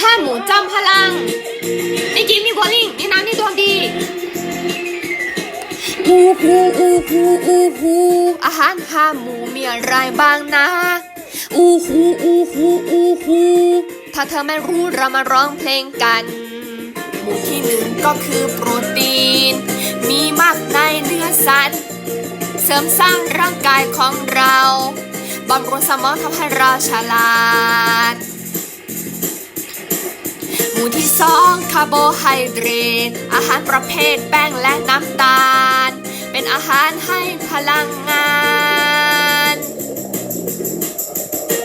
ห้าหมูจอมพลัง นี่กิฟนี่บอลลิงนี่น้ำนี่ดวงดีอูฮูอูฮูอูฮูอาหารห้าหมูมีอะไรบ้างนะ อูฮูอูฮูอูฮูถ้าเธอไม่รู้เรามาร้องเพลงกัน หมูที่หนึ่งก็คือโปรตีน มีมากในเนื้อส เสริมสร้างร่างกายของเราบำรุงสมองทำให้เราฉลาด หมู่ที่สองคาร์โบไฮเดรตอาหารประเภทแป้งและน้ำตาล เป็นอาหารให้พลังงาน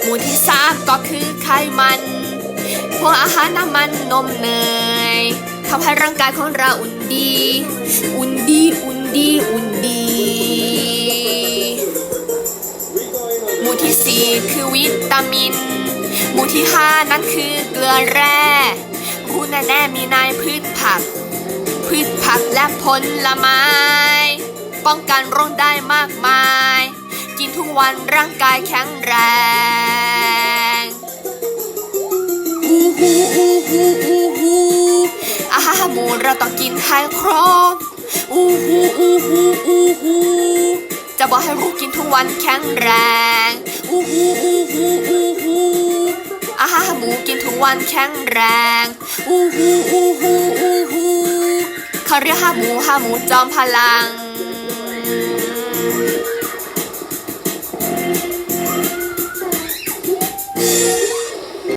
หมู่ที่สามก็คือไขมันพวกอาหารน้ำมันนมเนยทำให้ร่างกายของเราอุ่นดี อุ่นดี อุ่นดี อุ่นดี คือวิตามิน หมู่ที่ห้านั้นคือเกลือแร่รู้แน่ๆมีในพืชผัก พืชผักและผลไม้ ป้องกันโรคได้มากมาย กินทุกวันร่างกายแข็งแรงอูฮูอูฮูอูฮูอาหารหมูเราต้องกินให้ครบอูฮูอูฮูอูฮูจะบอกให้รู้กินทุกวันแข็งแรง อูฮูอูฮูอูฮูอาหารหมูกินทุกวันแข็งแรงอูฮูอูฮูอูฮูเขาเรียกห้าหมูห้าหมูจอมพลัง